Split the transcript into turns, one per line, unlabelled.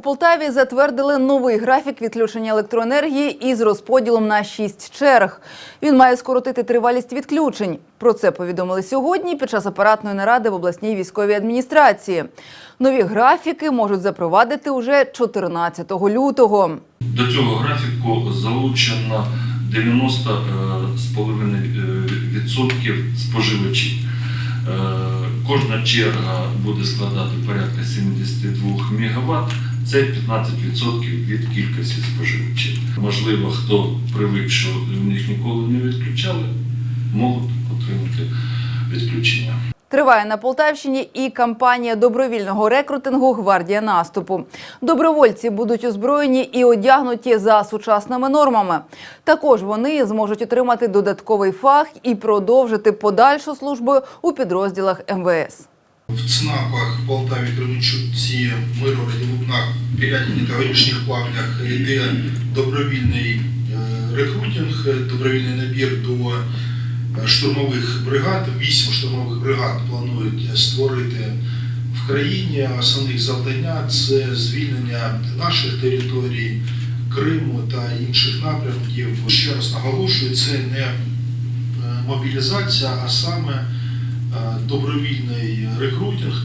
Полтаві затвердили новий графік відключення електроенергії із розподілом на шість черг. Він має скоротити тривалість відключень. Про це повідомили сьогодні під час апаратної наради в обласній військовій адміністрації. Нові графіки можуть запровадити уже 14 лютого.
До цього графіку залучено 90,5% споживачів. Е, Кожна черга буде складати порядка 72 МВт. Це 15% від кількості споживачів. Можливо, хто привик, що в них ніколи не відключали, можуть отримати відключення.
Триває на Полтавщині і кампанія добровільного рекрутингу Гвардія наступу. Добровольці будуть озброєні і одягнуті за сучасними нормами. Також вони зможуть отримати додатковий фах і продовжити подальшу службу у підрозділах МВС.
В ЦНАПах в Полтаві, Кременчуці, Миргороді, Лубнах, Пірятині та Горішніх Плавнях йде добровільний е, рекрутинг, добровільний набір до е, штурмових бригад. Вісім штурмових бригад планують створити в країні. Основних завдання це звільнення наших територій, Криму та інших напрямків. Ще раз наголошую, це не е, мобілізація, а саме добровільний рекрутинг.